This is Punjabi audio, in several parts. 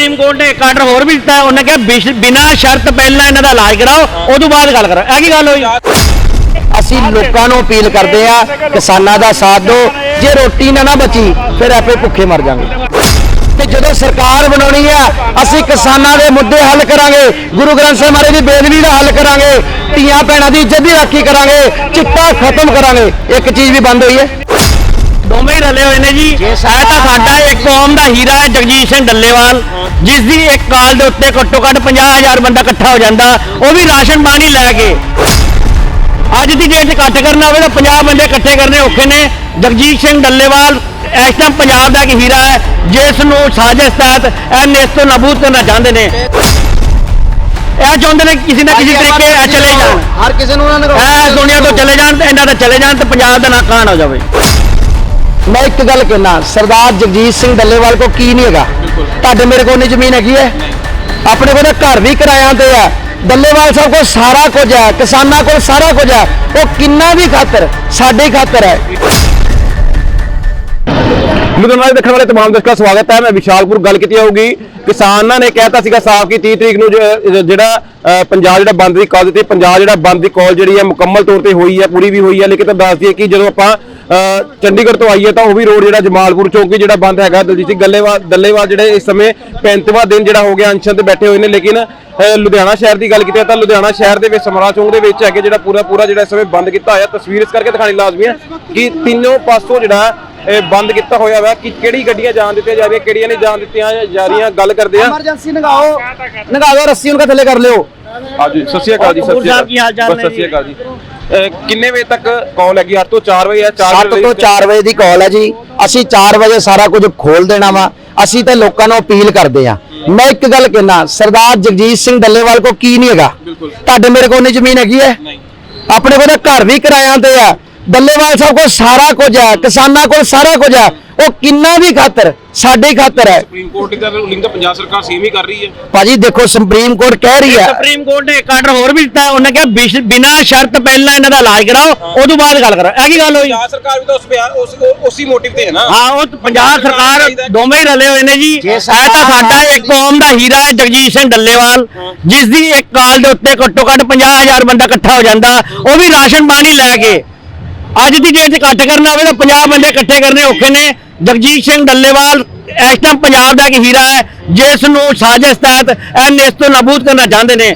ਸੁਪਰੀਮ ਕੋਰਟ ਨੇ ਇੱਕ ਆਰਡਰ ਹੋਰ ਵੀ ਦਿੱਤਾ ਉਹਨੇ ਕਿਹਾ ਬਿਨਾਂ ਸ਼ਰਤ ਪਹਿਲਾਂ ਇਹਨਾਂ ਦਾ ਇਲਾਜ ਕਰਾਓ ਉਦੋਂ ਬਾਅਦ ਗੱਲ ਕਰੋ। ਇਹ ਕੀ ਗੱਲ ਹੋਈ? ਅਸੀਂ ਲੋਕਾਂ ਨੂੰ ਅਪੀਲ ਕਰਦੇ ਆ ਕਿਸਾਨਾਂ ਦਾ ਸਾਥ ਦਿਓ। ਜੇ ਰੋਟੀ ਨਾ ਨਾ ਬਚੀ, ਫਿਰ ਆਪੇ ਭੁੱਖੇ ਮਰ ਜਾਵਾਂਗੇ ਤੇ ਜਦੋਂ ਸਰਕਾਰ ਬਣਾਉਣੀ ਆ, ਅਸੀਂ ਕਿਸਾਨਾਂ ਦੇ ਮੁੱਦੇ ਹੱਲ ਕਰਾਂਗੇ। ਗੁਰੂ ਗ੍ਰੰਥ ਸਾਹਿਬ ਮਹਾਰਾਜ ਦੀ ਬੇਦਬੀ ਦਾ ਹੱਲ ਕਰਾਂਗੇ। ਧੀਆਂ ਭੈਣਾਂ ਦੀ ਇੱਜ਼ਤ ਦੀ ਰਾਖੀ ਕਰਾਂਗੇ। ਚਿੱਟਾ ਖਤਮ ਕਰਾਂਗੇ। ਇੱਕ ਚੀਜ਼ ਵੀ ਬੰਦ ਹੋਈ ਹੈ। ਦੋਵੇਂ ਹੀ ਰਲੇ ਹੋਏ ਨੇ ਜੀ। ਇਹ ਤਾਂ ਸਾਡਾ ਇੱਕ ਕੌਮ ਦਾ ਹੀਰਾ ਹੈ ਜਗਜੀਤ ਸਿੰਘ ਡੱਲੇਵਾਲ। ਜਿਸ ਦੀ ਇੱਕ ਕਾਲ ਦੇ ਉੱਤੇ ਘੱਟੋ ਘੱਟ 50000 ਬੰਦਾ ਇਕੱਠਾ ਹੋ ਜਾਂਦਾ। ਉਹ ਵੀ ਰਾਸ਼ਨ ਪਾਣੀ ਲੈ ਕੇ। ਅੱਜ ਦੀ ਡੇਟ 'ਚ ਇਕੱਠ ਕਰਨਾ ਹੋਵੇ ਤਾਂ 50 ਬੰਦੇ ਇਕੱਠੇ ਕਰਨੇ ਔਖੇ ਨੇ। ਜਗਜੀਤ ਸਿੰਘ ਡੱਲੇਵਾਲ ਇਸ ਟਾਈਮ ਪੰਜਾਬ ਦਾ ਇੱਕ ਹੀਰਾ ਹੈ ਜਿਸ ਨੂੰ ਸਾਜ਼ਿਸ਼ ਤਹਿਤ ਐਨ ਇਸ ਤੋਂ ਨਾਬੂਦ ਕਰਨਾ ਚਾਹੁੰਦੇ ਨੇ। ਇਹ ਚਾਹੁੰਦੇ ਨੇ ਕਿਸੇ ਨਾ ਕਿਸੇ ਤਰੀਕੇ ਇਹ ਚਲੇ ਜਾਣ। ਹਰ ਕਿਸੇ ਨੂੰ ਉਹਨਾਂ ਨੇ ਇਹ ਦੁਨੀਆ ਤੋਂ ਚਲੇ ਜਾਣ ਤੇ ਇਹਨਾਂ ਦਾ ਚਲੇ ਜਾਣ ਤੇ ਪੰਜਾਬ ਦਾ ਨਾਂ ਕਾਣ ਹੋ ਜਾਵੇ। ਮੈਂ ਇੱਕ ਗੱਲ ਕਹਿਣਾ ਸਰਦਾਰ ਜਗਜੀਤ ਸਿੰਘ ਡੱਲੇਵਾਲ ਕੋ ਕੀ ਨਹੀਂ ਹੈਗਾ? ਤੁਹਾਡੇ ਮੇਰੇ ਕੋਲ ਨਹੀਂ ਜ਼ਮੀਨ ਹੈਗੀ ਹੈ? ਆਪਣੇ ਕੋਲ ਘਰ ਵੀ ਕਿਰਾਇਆਂ ਤੇ ਆ ਡੱਲੇਵਾਲ ਸਾਹਿਬ ਕੋਲ ਸਾਰਾ ਕੁਝ ਹੈ ਕਿਸਾਨਾਂ ਕੋਲ ਸਾਰਾ ਕੁਝ ਹੈ। ਉਹ ਕਿੰਨਾ ਦੀ ਖਾਤਰ ਸਾਡੇ ਖਾਤਰ ਹੈ। ਲੁਧਿਆਣਾ ਦੇ ਦੇਖਣ ਵਾਲੇ ਤਮਾਮ ਦਰਸ਼ਕਾਂ ਦਾ ਸਵਾਗਤ ਹੈ। ਮੈਂ ਵਿਸ਼ਾਲਪੁਰ ਗੱਲ ਕੀਤੀ ਹੋਊਗੀ। ਕਿਸਾਨਾਂ ਨੇ ਕਹਿਤਾ ਸੀਗਾ ਸਾਫ਼ ਕਿ 30 ਤਰੀਕ ਨੂੰ ਜਿਹੜਾ ਪੰਜਾਬ ਜਿਹੜਾ ਬੰਦ ਦੀ ਕਾਲ ਦਿੱਤੀ ਪੰਜਾਬ ਜਿਹੜਾ ਬੰਦ ਦੀ ਕਾਲ ਜਿਹੜੀ ਹੈ ਮੁਕੰਮਲ ਤੌਰ ਤੇ ਹੋਈ ਹੈ ਪੂਰੀ ਵੀ ਹੋਈ ਹੈ। ਲੇਕਿਨ ਤਾਂ ਦੱਸ ਦਈਏ ਕਿ ਜਦੋਂ ਆਪਾਂ ਚੰਡੀਗੜ੍ਹ ਤੋਂ ਆਈਏ ਤਾਂ ਉਹ ਵੀ ਰੋਡ ਜਿਹੜਾ ਜਮਾਲਪੁਰ ਚੌਂਕੀ ਜਿਹੜਾ ਬੰਦ ਹੈਗਾ ਦਲਜੀਤ ਸਿੰਘ ਗੱਲੇਵਾਲ ਦੱਲੇਵਾਲ ਜਿਹੜੇ ਇਸ ਸਮੇਂ 35ਵਾਂ ਦਿਨ ਜਿਹੜਾ ਹੋ ਗਿਆ ਅਨਸ਼ਨ ਤੇ ਬੈਠੇ ਹੋਏ ਨੇ ਲੇਕਿਨ ਲੁਧਿਆਣਾ ਸ਼ਹਿਰ ਦੀ ਗੱਲ ਕੀਤੀ ਤਾਂ ਲੁਧਿਆਣਾ ਸ਼ਹਿਰ ਦੇ ਵਿੱਚ ਸਮਰਾ ਚੌਂਕ ਦੇ ਵਿੱਚ ਹੈਗੇ ਜਿਹੜਾ ਪੂਰਾ ਪੂਰਾ ਜਿਹੜਾ ਇਸ ਸਮੇਂ ਬੰਦ ਕੀਤਾ ਹੋਇਆ ਤਸਵੀਰ ਇਸ ਕਰਕੇ ਦਿਖਾਣੀ ਲਾਜ਼ਮੀ ਹੈ ਕਿ ਤਿੰਨੋਂ ਪਾਸੋਂ ਜਿਹੜਾ ਇਹ ਬੰਦ ਕੀਤਾ ਹੋਇਆ ਵਾ ਕਿ ਕਿਹੜੀ ਗੱਡੀਆਂ ਜਾਣ ਦਿੱਤੀਆਂ ਜਾ ਰਹੀਆਂ ਕਿਹੜੀਆਂ ਨਹੀਂ ਜਾਣ ਦਿੱਤੀਆਂ ਜਾ ਰਹੀਆਂ ਗੱਲ ਕਰਦੇ ਆ ਐਮਰਜੈਂਸੀ ਨਗਾਓ ਨਗਾ ਦਿਓ ਰੱਸੀ ਉਹਨਾਂ ਥੱਲੇ ਕਰ ਲਿਓ। ਹਾਂਜੀ ਸਤਿ ਸ਼੍ਰੀ ਅਕਾਲ ਜੀ ਸਤਿ ਸ਼੍ਰੀ ਅਕਾਲ ਜੀ। ਅਹ ਕਿੰਨੇ ਵਜੇ ਤੱਕ ਕਾਲ ਹੈਗੀ? 8 ਤੋਂ 4 ਵਜੇ ਆ 4 7 ਤੋਂ 4 ਵਜੇ ਦੀ ਕਾਲ ਹੈ ਜੀ। ਅਸੀਂ 4 ਵਜੇ ਸਾਰਾ ਕੁਝ ਖੋਲ ਦੇਣਾ ਵਾ। ਅਸੀਂ ਤਾਂ ਲੋਕਾਂ ਨੂੰ ਅਪੀਲ ਕਰਦੇ ਆ ਮੈਂ ਇੱਕ ਗੱਲ ਕਹਿਣਾ ਸਰਦਾਰ ਜਗਜੀਤ ਸਿੰਘ ਡੱਲੇਵਾਲ ਕੋ ਕੀ ਨਹੀਂ ਹੈਗਾ? ਤੁਹਾਡੇ ਮੇਰੇ ਕੋਲ ਨਹੀਂ ਜ਼ਮੀਨ ਹੈਗੀ ਹੈ? ਆਪਣੇ ਕੋਲ ਤਾਂ ਘਰ ਵੀ ਕਿਰਾਇਆਂ ਤੇ ਆ ਡੱਲੇਵਾਲ ਸਾਹਿਬ ਕੋਲ ਸਾਰਾ ਕੁਝ ਹੈ। ਕਿਸਾਨਾਂ ਕੋਲ ਸਾਰਾ ਕੁਝ ਹੈ। ਉਹ ਕਿੰਨਾ ਦੀ ਖਾਤਰ ਸਾਡੇ ਖਾਤਰ ਹੈ। ਸੁਪਰੀਮ ਕੋਰਟ ਦਾ ਰੂਲਿੰਗ ਤਾਂ ਪੰਜਾਬ ਸਰਕਾਰ ਸੇਮ ਹੀ ਕਰ ਰਹੀ ਹੈ। ਭਾਜੀ ਦੇਖੋ ਸੁਪਰੀਮ ਕੋਰਟ ਕਹਿ ਰਹੀ ਹੈ। ਸੁਪਰੀਮ ਕੋਰਟ ਨੇ ਇੱਕ ਆਰਡਰ ਹੋਰ ਵੀ ਦਿੱਤਾ। ਉਹਨੇ ਕਿਹਾ ਬਿਨਾਂ ਸ਼ਰਤ ਪਹਿਲਾਂ ਇਹਨਾਂ ਦਾ ਇਲਾਜ ਕਰਾਓ ਉਦੋਂ ਬਾਅਦ ਗੱਲ ਕਰੋ। ਇਹ ਕੀ ਗੱਲ ਹੋਈ? ਪੰਜਾਬ ਸਰਕਾਰ ਵੀ ਤਾਂ ਉਸ ਬਿਆਨ ਉਸ ਉਸੇ ਮੋਟਿਵ ਤੇ ਹੈ ਨਾ। ਹਾਂ ਉਹ ਪੰਜਾਬ ਸਰਕਾਰ ਦੋਵੇਂ ਹੀ। ਰਲੇ ਹੋਏ ਨੇ ਜੀ। ਇਹ ਤਾਂ ਸਾਡਾ ਇੱਕ ਕੌਮ ਦਾ ਹੀਰਾ ਹੈ ਜਗਜੀਤ ਸਿੰਘ ਡੱਲੇਵਾਲ। ਜਿਸ ਦੀ ਇੱਕ ਕਾਲ ਦੇ ਉੱਤੇ ਘੱਟੋ ਘੱਟ 50000 ਬੰਦਾ ਇਕੱਠਾ ਹੋ ਜਾਂਦਾ ਉਹ ਵੀ ਰਾਸ਼ਨ ਪਾਣੀ ਲੈ ਕੇ। ਅੱਜ ਦੀ ਡੇਟ 'ਚ ਇਕੱਠ ਕਰਨਾ ਹੋਵੇ ਤਾਂ 50 ਬੰਦੇ ਇਕੱਠੇ ਕਰਨੇ ਔਖੇ ਨੇ। ਜਗਜੀਤ ਸਿੰਘ ਡੱਲੇਵਾਲ, ਇਸ ਟਾਈਮ ਪੰਜਾਬ ਦਾ ਇੱਕ ਹੀਰਾ ਹੈ, ਜਿਸ ਨੂੰ ਸਾਜ਼ਿਸ਼ ਤਹਿਤ ਐਨ ਇਸ ਤੋਂ ਨਾਬੂਦ ਕਰਨਾ ਚਾਹੁੰਦੇ ਨੇ।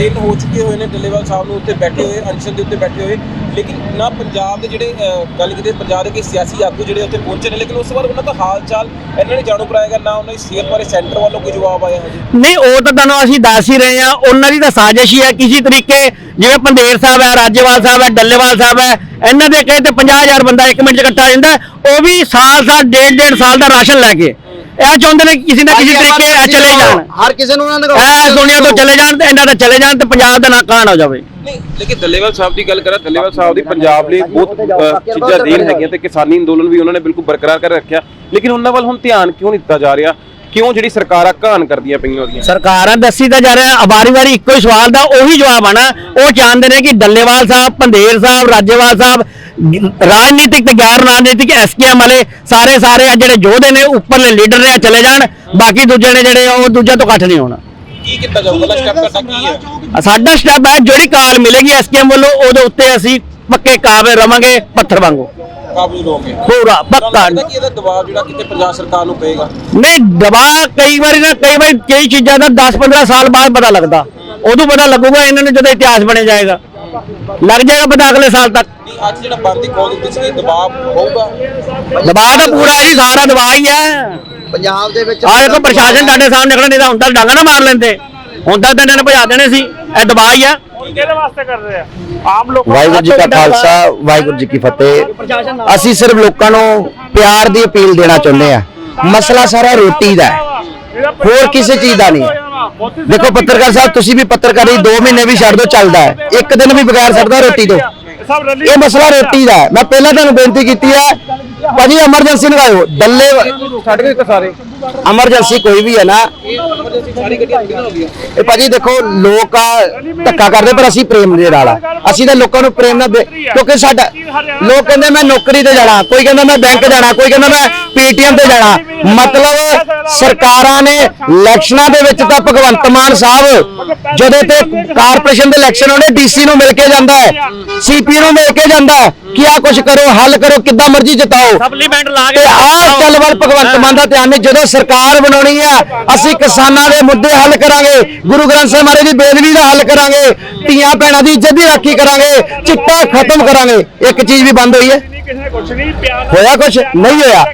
ਦਿਨ ਹੋ ਚੁੱਕੇ ਹੋਏ ਨੇ ਡੱਲੇਵਾਲ ਸਾਹਿਬ ਨੂੰ ਉੱਤੇ ਬੈਠੇ ਹੋਏ ਅਨਸ਼ਨ ਦੇ ਉੱਤੇ ਬੈਠੇ ਹੋਏ। ਲੇਕਿਨ ਨਾ ਪੰਜਾਬ ਦੇ ਜਿਹੜੇ ਗੱਲ ਕੀਤੇ ਪੰਜਾਬ ਦੇ ਕਈ ਸਿਆਸੀ ਆਗੂ ਜਿਹੜੇ ਉੱਥੇ ਪਹੁੰਚੇ ਨੇ, ਲੇਕਿਨ ਉਸ ਤੋਂ ਉਹਨਾਂ ਦਾ ਹਾਲ ਚਾਲ ਇਹਨਾਂ ਨੇ ਜਾਣੂ ਕਰਾਏਗਾ ਨਾ ਉਹਨਾਂ ਦੀ ਸਿਹਤ ਬਾਰੇ ਸੈਂਟਰ ਵੱਲੋਂ ਕੋਈ ਜਵਾਬ ਆਇਆ ਹਜੇ। ਨਹੀਂ, ਉਹ ਤਾਂ ਤੁਹਾਨੂੰ ਅਸੀਂ ਦੱਸ ਹੀ ਰਹੇ ਹਾਂ। ਉਹਨਾਂ ਦੀ ਤਾਂ ਸਾਜ਼ਿਸ਼ ਹੀ ਹੈ ਕਿਸੇ ਤਰੀਕੇ ਜਿਵੇਂ ਪੰਧੇਰ ਸਾਹਿਬ ਹੈ, ਰਾਜੇਵਾਲ ਸਾਹਿਬ ਹੈ, ਡੱਲੇਵਾਲ ਸਾਹਿਬ ਹੈ, ਇਹਨਾਂ ਦੇ ਕਹੇ ਤੇ 50000 ਬੰਦਾ ਇੱਕ ਮਿੰਟ 'ਚ ਇਕੱਠਾ ਹੋ ਜਾਂਦਾ ਉਹ ਵੀ ਸਾਲ ਸਾਲ ਡੇਢ ਡੇਢ ਸਾਲ ਦਾ ਰਾਸ਼ਨ ਲੈ ਕੇ। ਇਹ ਚਾਹੁੰਦੇ ਨੇ ਕਿਸੇ ਨਾ ਕਿਸੇ ਤਰੀਕੇ ਇਹ ਚਲੇ ਜਾਣ। ਹਰ ਕਿਸੇ ਨੂੰ ਉਹਨਾਂ ਇਹ ਦੁਨੀਆ ਤੋਂ ਚਲੇ ਜਾਣ ਤੇ ਇਹਨਾਂ ਦਾ ਚਲੇ ਜਾਣ ਤੇ ਪੰਜਾਬ ਦਾ ਨਾਂ ਕਾਣ ਹੋ ਜਾਵੇ। ਨਹੀਂ ਲੇਕਿਨ ਦੱਲੇਵਾਲ ਸਾਹਿਬ ਦੀ ਗੱਲ ਕਰਾਂ ਦੱਲੇਵਾਲ ਸਾਹਿਬ ਦੀ ਪੰਜਾਬ ਲਈ ਬਹੁਤ ਚੀਜ਼ਾਂ ਦੇਣ ਹੈਗੀਆਂ ਤੇ ਕਿਸਾਨੀ ਅੰਦੋਲਨ ਵੀ ਉਹਨਾਂ ਨੇ ਬਿਲਕੁਲ ਬਰਕਰਾਰ ਕਰ ਰੱਖਿਆ। ਲੇਕਿਨ ਉਹਨਾਂ ਵੱਲ ਹੁਣ ਧਿਆਨ ਕਿਉਂ ਨਹੀਂ ਦਿੱਤਾ ਜਾ ਰਿਹਾ? ਕਿਉਂ ਜਿਹੜੀ ਸਰਕਾਰਾਂ ਘਾਣ ਕਰਦੀਆਂ ਪਈਆਂ ਉਹਦੀਆਂ? ਸਰਕਾਰਾਂ ਦੱਸੀ ਤਾਂ ਜਾ ਰਿਹਾ ਵਾਰੀ ਵਾਰੀ ਇੱਕੋ ਹੀ ਸਵਾਲ ਦਾ ਉਹੀ ਜਵਾਬ ਆਣਾ ਉਹ ਚਾਹੁੰਦੇ ਨੇ ਕਿ ਡੱਲੇਵਾਲ ਸਾਹਿਬ ਪੰਧੇਰ ਸਾਹਿਬ ਰਾਜੇਵਾਲ ਸਾਹਿਬ ਰਾਜਨੀਤਿਕ ਤੇ ਗੈਰ ਰਾਜਨੀਤਿਕ ਐਸਕੇਐਮ ਵਾਲੇ ਸਾਰੇ ਸਾਰੇ ਆ ਜਿਹੜੇ ਯੋਧੇ ਨੇ ਉੱਪਰਲੇ ਲੀਡਰ ਨੇ ਚਲੇ ਜਾਣ। ਬਾਕੀ ਦੂਜੇ ਨੇ ਜਿਹੜੇ ਉਹ ਦੂਜਾ ਤੋਂ ਇਕੱਠ ਨਹੀਂ ਹੋਣਾ। ਕੀ ਕੀਤਾ ਜਾਊਗਾ? ਸਟੈਪ ਤੁਹਾਡਾ ਕੀ ਹੈ? ਸਾਡਾ ਸਟੈਪ ਹੈ ਜਿਹੜੀ ਕਾਲ ਮਿਲੇਗੀ ਐਸਕੇਐਮ ਵੱਲੋਂ ਉਹਦੇ ਉੱਤੇ ਅਸੀਂ ਪੱਕੇ ਕਾਬੇ ਰਵਾਂਗੇ ਪੱਥਰ ਵਾਂਗੂ। ਕਾਬੂ ਰਹੋਗੇ ਪੂਰਾ ਪੱਕਾ। ਕਿ ਇਹਦਾ ਦਬਾਅ ਜਿਹੜਾ ਕਿਤੇ ਪੰਜਾਬ ਸਰਕਾਰ ਨੂੰ ਪਏਗਾ? ਨਹੀਂ ਦਬਾਅ ਕਈ ਵਾਰੀ ਨਾ ਕਈ ਵਾਰੀ ਕਈ ਚੀਜ਼ਾਂ ਦਾ 10-15 ਸਾਲ ਬਾਅਦ ਪਤਾ ਲੱਗਦਾ। ਉਦੋਂ ਪਤਾ ਲੱਗੂਗਾ ਇਹਨਾਂ ਨੂੰ ਜਦੋਂ ਇਤਿਹਾਸ ਬਣੇ ਜਾਏਗਾ। ਲੱਗ ਜਾਏਗਾ ਪਤਾ ਅਗਲੇ ਸਾਲ ਤੱਕ। ਅੱਜ ਜਿਹੜਾ ਬੰਦ ਕਾਲ ਦਿੱਤੀ ਸੀ ਦਬਾਅ ਹੋਊਗਾ? ਦਬਾਅ ਤਾਂ ਪੂਰਾ ਜੀ ਸਾਰਾ ਦਬਾਅ ਹੀ ਹੈ। ਪੰਜਾਬ ਦੇ ਵਿੱਚ ਆਹ ਦੇਖੋ ਪ੍ਰਸ਼ਾਸਨ ਸਾਡੇ ਸਾਹਮਣੇ ਖੜਾ ਨਹੀਂ ਤਾਂ ਹੁੰਦਾ ਡਾਂਗਾ ਨਾ ਮਾਰ ਲੈਂਦੇ। ਹੁੰਦਾ ਤਾਂ ਇਹਨਾਂ ਨੇ ਭਜਾ ਦੇਣੇ ਸੀ ਇਹ ਦਬਾਅ ਹੀ ਆ। ਕਿਹਦੇ ਵਾਸਤੇ ਕਰ ਰਹੇ ਆ? ਆਮ ਲੋਕ ਵਾਹਿਗੁਰੂ ਜੀ ਕਾ ਖਾਲਸਾ ਵਾਹਿਗੁਰੂ ਜੀ ਕੀ ਫਤਿਹ। ਅਸੀਂ ਸਿਰਫ ਲੋਕਾਂ ਨੂੰ ਪਿਆਰ ਦੀ ਅਪੀਲ ਦੇਣਾ ਚਾਹੁੰਦੇ ਆ ਮਸਲਾ ਸਾਰਾ ਰੋਟੀ ਦਾ ਹੈ। ਹੋਰ ਕਿਸੇ ਚੀਜ਼ ਦਾ ਨਹੀਂ। ਦੇਖੋ ਪੱਤਰਕਾਰ ਸਾਹਿਬ ਤੁਸੀਂ ਵੀ ਪੱਤਰਕਾਰੀ 2 ਮਹੀਨੇ ਵੀ ਛੱਡ ਦੋ ਚੱਲਦਾ ਹੈ। ਇੱਕ ਦਿਨ ਵੀ ਬਗੈਰ ਛੱਡਦਾ ਰੋਟੀ ਤੋਂ ਇਹ ਮਸਲਾ ਰੋਟੀ ਦਾ ਹੈ। ਮੈਂ ਪਹਿਲਾਂ ਤੁਹਾਨੂੰ ਬੇਨਤੀ ਕੀਤੀ ਹੈ ਭਾਜੀ ਐਮਰਜੈਂਸੀ ਲਗਾਇਓ ਡੱਲੇ ਛੱਡ ਕੇ ਸਾਰੇ। ਐਮਰਜੈਂਸੀ ਕੋਈ ਵੀ ਹੈ ਨਾ। ਇਹ ਭਾਜੀ ਦੇਖੋ, ਲੋਕ ਆ, ਧੱਕਾ ਕਰਦੇ, ਪਰ ਅਸੀਂ ਪ੍ਰੇਮ ਦੇ ਨਾਲ ਆ। ਅਸੀਂ ਤਾਂ ਲੋਕਾਂ ਨੂੰ ਪ੍ਰੇਮ ਨਾਲ ਦੇ- ਕਿਉਂਕਿ ਸਾਡਾ ਲੋਕ ਕਹਿੰਦੇ, ਮੈਂ ਨੌਕਰੀ ਤੇ ਜਾਣਾ। ਕੋਈ ਕਹਿੰਦਾ, ਮੈਂ ਬੈਂਕ ਜਾਣਾ। ਕੋਈ ਕਹਿੰਦਾ, ਮੈਂ ਪੀਟੀਐਮ ਤੇ ਜਾਣਾ। ਮਤਲਬ ਸਰਕਾਰਾਂ ਨੇ ਇਲੈਕਸ਼ਨਾਂ ਦੇ ਵਿੱਚ ਤਾਂ ਭਗਵੰਤ ਮਾਨ ਸਾਹਿਬ, ਜਦੋਂ ਤੇ ਕਾਰਪੋਰੇਸ਼ਨ ਦੇ ਇਲੈਕਸ਼ਨ ਹੋਣੇ ਡੀਸੀ ਨੂੰ ਮਿਲ ਕੇ ਜਾਂਦਾ ਹੈ, ਸੀਪੀ ਨੂੰ ਮਿਲ ਕੇ ਜਾਂਦਾ ਹੈ। ਕਿ ਆ ਕੁਝ ਕਰੋ ਹੱਲ ਕਰੋ ਕਿੱਦਾਂ ਮਰਜ਼ੀ ਜਿਤਾਓ। ਸਪਲੀਮੈਂਟ ਲਾ ਤੇ ਆਹ ਗੱਲ ਵੱਲ ਭਗਵੰਤ ਮਾਨ ਦਾ ਧਿਆਨ ਨਹੀਂ ਜਦੋਂ ਸਰਕਾਰ ਬਣਾਉਣੀ ਆ ਅਸੀਂ ਕਿਸਾਨਾਂ ਦੇ ਮੁੱਦੇ ਹੱਲ ਕਰਾਂਗੇ। ਗੁਰੂ ਗ੍ਰੰਥ ਸਾਹਿਬ ਮਹਾਰਾਜ ਦੀ ਬੇਦਬੀ ਦਾ ਹੱਲ ਕਰਾਂਗੇ। ਧੀਆਂ ਭੈਣਾਂ ਦੀ ਇੱਜ਼ਤ ਦੀ ਰਾਖੀ ਕਰਾਂਗੇ ਚਿੱਟਾ ਖਤਮ ਕਰਾਂਗੇ। ਇੱਕ ਚੀਜ਼ ਵੀ ਬੰਦ ਹੋਈ ਹੈ। ਕੁਛ ਹੋਇਆ ਕੁਝ ਨਹੀਂ ਹੋਇਆ।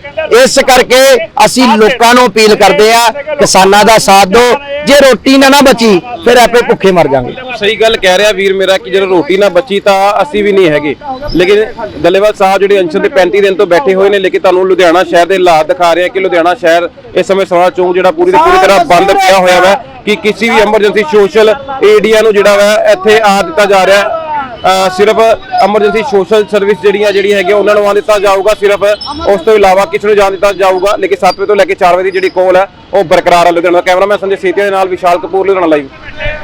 ਇਸ ਕਰਕੇ ਅਸੀਂ ਲੋਕਾਂ ਨੂੰ ਅਪੀਲ ਕਰਦੇ ਆ ਕਿਸਾਨਾਂ ਦਾ ਸਾਥ ਦਿਓ। ਜੇ ਰੋਟੀ ਨਾ ਨਾ ਬਚੀ, ਫਿਰ ਆਪੇ ਭੁੱਖੇ ਮਰ ਜਾਵਾਂਗੇ। ਸਹੀ ਗੱਲ ਕਹਿ ਰਿਹਾ ਵੀਰ ਮੇਰਾ ਕਿ ਜਦੋਂ ਰੋਟੀ ਨਾ ਬਚੀ ਤਾਂ ਅਸੀਂ ਵੀ ਨਹੀਂ ਹੈਗੇ। ਲੇਕਿਨ ਡੱਲੇਵਾਲ ਸਾਹਿਬ ਜਿਹੜੇ ਅੰਸ਼ਨ ਦੇ 35 ਦਿਨ ਤੋਂ ਬੈਠੇ ਹੋਏ ਨੇ, ਲੇਕਿਨ ਤੁਹਾਨੂੰ ਲੁਧਿਆਣਾ ਸ਼ਹਿਰ ਦੇ ਹਾਲਾਤ ਦਿਖਾ ਰਹੇ ਆ ਕਿ ਲੁਧਿਆਣਾ ਸ਼ਹਿਰ ਇਸ ਸਮੇਂ ਸੋਹਣਾ ਚੌਂਕ ਜਿਹੜਾ ਪੂਰੀ ਦੀ ਪੂਰੀ ਤਰ੍ਹਾਂ ਬੰਦ ਪਿਆ ਹੋਇਆ ਵਾ ਕਿ ਕਿਸੇ ਵੀ ਐਮਰਜੈਂਸੀ ਸੋਸ਼ਲ ਏਰੀਆ ਨੂੰ ਜਿਹੜਾ ਵਾ ਇੱਥੇ ਆ ਦਿੱਤਾ ਜਾ ਰਿਹਾ। ਹੈ ਸਿਰਫ ਐਮਰਜੈਂਸੀ ਸੋਸ਼ਲ ਸਰਵਿਸ ਜਿਹੜੀਆਂ ਜਿਹੜੀਆਂ ਹੈਗੀਆਂ ਉਹਨਾਂ ਨੂੰ ਆ ਦਿੱਤਾ ਜਾਊਗਾ, ਸਿਰਫ ਉਸ ਤੋਂ ਇਲਾਵਾ ਕਿਸੇ ਨੂੰ ਜਾਣ ਦਿੱਤਾ ਜਾਊਗਾ, ਲੇਕਿਨ 7 ਵਜੇ ਤੋਂ ਲੈ ਕੇ 4 ਵਜੇ ਦੀ ਜਿਹੜੀ ਕੋਲ ਹੈ, ਉਹ ਬਰਕਰਾਰ ਹੈ ਲੁਧਿਆਣਾ। ਕੈਮਰਾਮੈਨ ਸੰਜੇ ਸੇਤੀਆ ਦੇ ਨਾਲ ਵਿਸ਼ਾਲ ਕਪੂਰ, ਲੁਧਿਆਣਾ ਲਾਈਵ